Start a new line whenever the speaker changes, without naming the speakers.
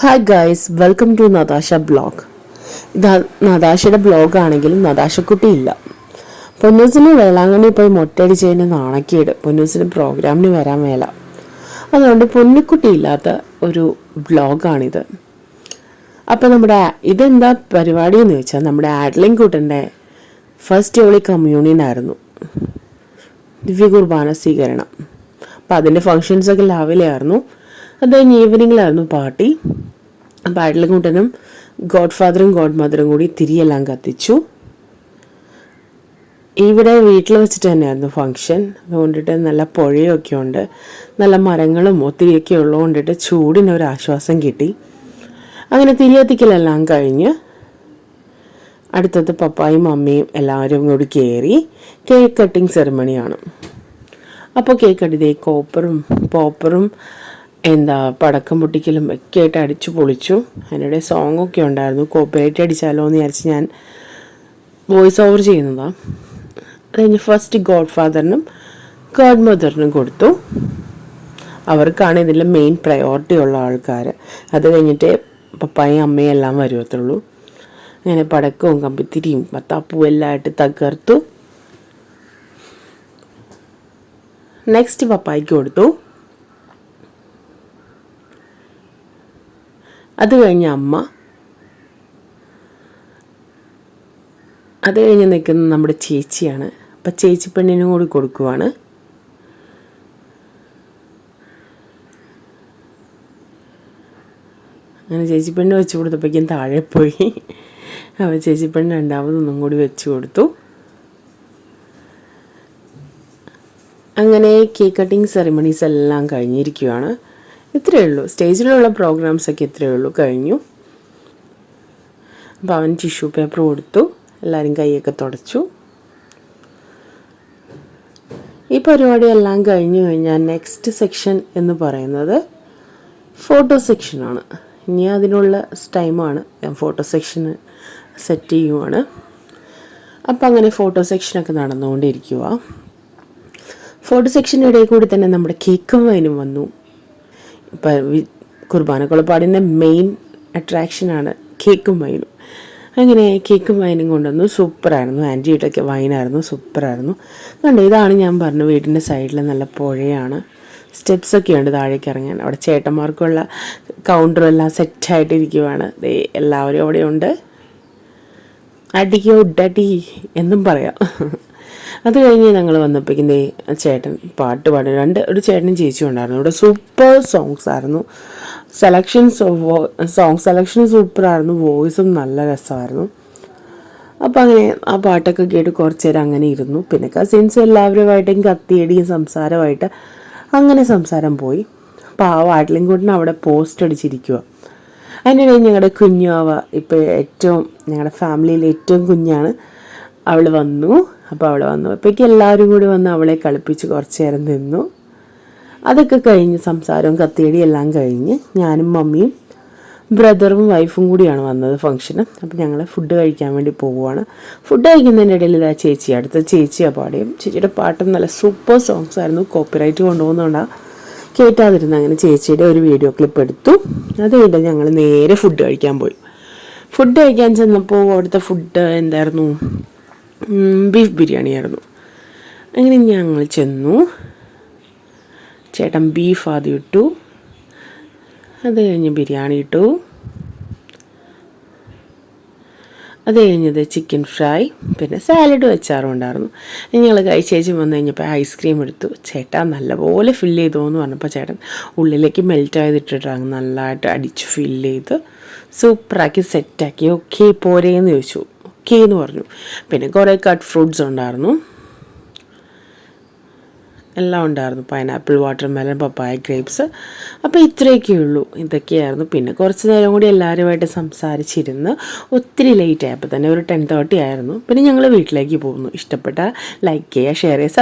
Hi guys welcome to Natasha blog ഇത് നതാശയുടെ blog ആണെങ്കിലും നതാശക്കുട്ടി ഇല്ല. പൊന്നൂസിന് വേളാങ്കണ്ണി പോയി മൊട്ടടിച്ചതിന് നാണക്കേട്. പൊന്നൂസിന് പ്രോഗ്രാമിന് വരാൻ മേല. അതുകൊണ്ട് പൊന്നിക്കുട്ടി ഇല്ലാത്ത ഒരു ബ്ലോഗാണിത് അപ്പം നമ്മുടെ ഇതെന്താ പരിപാടി എന്ന് വെച്ചാൽ നമ്മുടെ ആഡ്ലിംഗ് കൂട്ടന്റെ ഫസ്റ്റ് ഹോളി കമ്മ്യൂണിയൻ ആയിരുന്നു. ദിവ്യ കുർബാന സ്വീകരണം. അപ്പം അതിന്റെ ഫങ്ഷൻസൊക്കെ രാവിലെ ആയിരുന്നു അത് കഴിഞ്ഞ് ഈവനിങ്ങിലായിരുന്നു പാർട്ടി. അപ്പം ആഡ്ലിൻകുട്ടനും ഗോഡ് ഫാദറും ഗോഡ് മദറും കൂടി തിരിയെല്ലാം കത്തിച്ചു. ഇവിടെ വീട്ടിൽ വെച്ചിട്ട് തന്നെയായിരുന്നു ഫങ്ഷൻ അതുകൊണ്ടിട്ട് നല്ല പുഴയൊക്കെ ഉണ്ട്. നല്ല മരങ്ങളും ഒത്തിരിയൊക്കെ ഉള്ളതുകൊണ്ടിട്ട് ചൂടിന് ഒരു ആശ്വാസം കിട്ടി. അങ്ങനെ തിരിയത്തിക്കലെല്ലാം കഴിഞ്ഞ് അടുത്തത് പപ്പായും അമ്മയും എല്ലാവരും കൂടി കയറി കേക്ക് കട്ടിങ് സെറമണിയാണ്. അപ്പോൾ കേക്ക് കട്ടിതേ കോപ്പറും പോപ്പറും എന്താ പടക്കം പൊട്ടിക്കലും ഒക്കെ ആയിട്ട് അടിച്ചു പൊളിച്ചു. അതിനിടെ സോങ്ങൊക്കെ ഉണ്ടായിരുന്നു. കോപ്പറേറ്റ് അടിച്ചാലോ എന്ന് വിചാരിച്ച് ഞാൻ വോയിസ് ഓവർ ചെയ്യുന്നതാണ് അത് കഴിഞ്ഞ് ഫസ്റ്റ് ഗോഡ് ഫാദറിനും ഗോഡ് മദറിനും കൊടുത്തു. അവർക്കാണ് ഇതിൽ മെയിൻ പ്രയോറിറ്റി ഉള്ള ആൾക്കാർ അത് കഴിഞ്ഞിട്ട് പപ്പായും അമ്മയും എല്ലാം വരുവത്തുള്ളൂ. അങ്ങനെ പടക്കവും കമ്പിത്തിരിയും പത്താപ്പൂവും എല്ലാം ആയിട്ട് തകർത്തു. നെക്സ്റ്റ് പപ്പായ്ക്ക് കൊടുത്തു. അത് കഴിഞ്ഞ് അമ്മ. അത് കഴിഞ്ഞ് നിൽക്കുന്ന നമ്മുടെ ചേച്ചിയാണ്. അപ്പം ചേച്ചി പെണ്ണിനും കൂടി കൊടുക്കുവാണ്. അങ്ങനെ ചേച്ചി പെണ്ണ് വെച്ച് കൊടുത്തപ്പോഴേക്കും താഴെ പോയി. അപ്പോൾ ചേച്ചി പെണ്ണ് രണ്ടാമതൊന്നും കൂടി വെച്ച് കൊടുത്തു. അങ്ങനെ കേക്ക് കട്ടിങ് സെറിമണീസ് എല്ലാം കഴിഞ്ഞിരിക്കുകയാണ് ഇത്രയേ ഉള്ളൂ. സ്റ്റേജിലുള്ള പ്രോഗ്രാംസ് ഒക്കെ ഇത്രയേ ഉള്ളൂ. കഴിഞ്ഞു. അപ്പോൾ അവൻ ടിഷ്യൂ പേപ്പർ കൊടുത്തു. എല്ലാവരും കൈയൊക്കെ തുടച്ചു. ഈ പരിപാടിയെല്ലാം കഴിഞ്ഞു കഴിഞ്ഞാൽ നെക്സ്റ്റ് സെക്ഷൻ എന്ന് പറയുന്നത് ഫോട്ടോ സെക്ഷനാണ് ഇനി അതിനുള്ള ടൈമാണ് ഞാൻ ഫോട്ടോ സെക്ഷന് സെറ്റ് ചെയ്യുവാണ്. അപ്പോൾ അങ്ങനെ ഫോട്ടോ സെക്ഷനൊക്കെ നടന്നുകൊണ്ടിരിക്കുക ഫോട്ടോ സെക്ഷന്റെ ഇടയിൽ കൂടി തന്നെ നമ്മുടെ കേക്കും വൈനും വന്നു. കുർബാന കുളപ്പാടിന്റെ മെയിൻ അട്രാക്ഷനാണ് കേക്കും വൈനും. അങ്ങനെ കേക്കും വൈനും കൊണ്ടുവന്നു. സൂപ്പറായിരുന്നു. ആന്റിയിട്ടൊക്കെ വൈനായിരുന്നു. സൂപ്പറായിരുന്നു. കണ്ടോ ഇതാണ് ഞാൻ പറഞ്ഞു വീടിന്റെ സൈഡിൽ നല്ല പുഴയാണ്. സ്റ്റെപ്സ് ഒക്കെ ഉണ്ട് താഴേക്ക് ഇറങ്ങാൻ. അവിടെ ചേട്ടന്മാർക്കുള്ള കൗണ്ടറും എല്ലാം സെറ്റായിട്ടിരിക്കുവാണ് എല്ലാവരും അവിടെ ഉണ്ട് അടിക്കോ ഡടി എന്നും പറയാം. അത് കഴിഞ്ഞ് ഞങ്ങൾ വന്നപ്പോഴേക്കും ചേട്ടൻ പാട്ട് പാടി രണ്ട് ഒരു ചേട്ടനും ചേച്ചിയും ഉണ്ടായിരുന്നു. ഇവിടെ സൂപ്പർ സോങ്സ് ആയിരുന്നു. സെലക്ഷൻസ് സോങ് സെലക്ഷൻ സൂപ്പറായിരുന്നു വോയിസും നല്ല രസമായിരുന്നു. അപ്പം അങ്ങനെ ആ പാട്ടൊക്കെ കേട്ട് കുറച്ച് നേരം അങ്ങനെ ഇരുന്നു. പിന്നെ കസിൻസ് എല്ലാവരുമായിട്ടും കത്തിയടിയും സംസാരമായിട്ട് അങ്ങനെ സംസാരം പോയി. അപ്പോൾ ആ വാട്ടിലിൻകൂട്ടിന് അവിടെ പോസ്റ്റ് അടിച്ചിരിക്കുക അതിനിടയിൽ ഞങ്ങളുടെ കുഞ്ഞാവ ഇപ്പോൾ ഏറ്റവും ഞങ്ങളുടെ ഫാമിലിയിൽ ഏറ്റവും കുഞ്ഞാണ്. അവൾ വന്നു. അപ്പോൾ അവൾ വന്നു. അപ്പോഴേക്കും എല്ലാവരും കൂടി വന്ന് അവളെ കളിപ്പിച്ച് കുറച്ച് നേരം നിന്നു. അതൊക്കെ കഴിഞ്ഞ് സംസാരവും കത്തിയടി എല്ലാം കഴിഞ്ഞ് ഞാനും മമ്മിയും ബ്രദറും വൈഫും കൂടിയാണ് വന്നത് ഫംഗ്ഷന് അപ്പം ഞങ്ങൾ ഫുഡ് കഴിക്കാൻ വേണ്ടി പോവുകയാണ് ഫുഡ് കഴിക്കുന്നതിന്റെ ഇടയിൽ ഇതാ ചേച്ചി അടുത്ത ചേച്ചിയാണ് പാടിയും ചേച്ചിയുടെ പാട്ടും നല്ല സൂപ്പർ സോങ്സ് ആയിരുന്നു. കോപ്പിറൈറ്റ് കൊണ്ടുപോകുന്നതുകൊണ്ടാണ് കേട്ടാതിരുന്ന അങ്ങനെ ചേച്ചിയുടെ ഒരു വീഡിയോ ക്ലിപ്പ് എടുത്തു. അത് കഴിഞ്ഞ് ഞങ്ങൾ നേരെ ഫുഡ് കഴിക്കാൻ പോയി. ഫുഡ് കഴിക്കാൻ ചെന്നപ്പോൾ അവിടുത്തെ ഫുഡ് എന്തായിരുന്നു? ബീഫ് ബിരിയാണി ആയിരുന്നു അങ്ങനെ ഞങ്ങൾ ചെന്നു. ചേട്ടൻ ബീഫ് ആദ്യം ഇട്ടു. അത് കഴിഞ്ഞ് ബിരിയാണി ഇട്ടു. അത് കഴിഞ്ഞത് ചിക്കൻ ഫ്രൈ പിന്നെ സാലഡ് വെച്ചാറും ഉണ്ടായിരുന്നു. ഞങ്ങൾ കഴിച്ചേച്ചും വന്നു കഴിഞ്ഞപ്പോൾ ഐസ്ക്രീം എടുത്തു. ചേട്ടാ നല്ലപോലെ ഫില്ല് ചെയ്തു എന്ന് പറഞ്ഞപ്പോൾ ചേട്ടൻ ഉള്ളിലേക്ക് മെൽറ്റ് ചെയ്തിട്ടിട്ടാണ് നല്ലതായിട്ട് അടിച്ച് ഫില്ല് ചെയ്ത് സൂപ്പറാക്കി സെറ്റാക്കി ഓക്കെ പോരേന്ന് ചോദിച്ചു. ഓക്കെ എന്ന് പറഞ്ഞു. പിന്നെ കുറേ കട്ട് ഫ്രൂട്ട്സ് ഉണ്ടായിരുന്നു. എല്ലാം ഉണ്ടായിരുന്നു. പൈനാപ്പിൾ വാട്ടർ മെലൺ പപ്പായ ഗ്രേപ്സ് അപ്പോൾ ഇത്രയൊക്കെ ഉള്ളൂ. ഇതൊക്കെയായിരുന്നു. പിന്നെ കുറച്ച് നേരം കൂടി എല്ലാവരുമായിട്ട് സംസാരിച്ചിരുന്ന് ഒത്തിരി ലേറ്റ് ആയപ്പോൾ തന്നെ ഒരു ടെൻ തേർട്ടി ആയിരുന്നു. പിന്നെ ഞങ്ങൾ വീട്ടിലേക്ക് പോകുന്നു. ഇഷ്ടപ്പെട്ട ലൈക്ക് ചെയ്യുക ഷെയർ ചെയ്യുക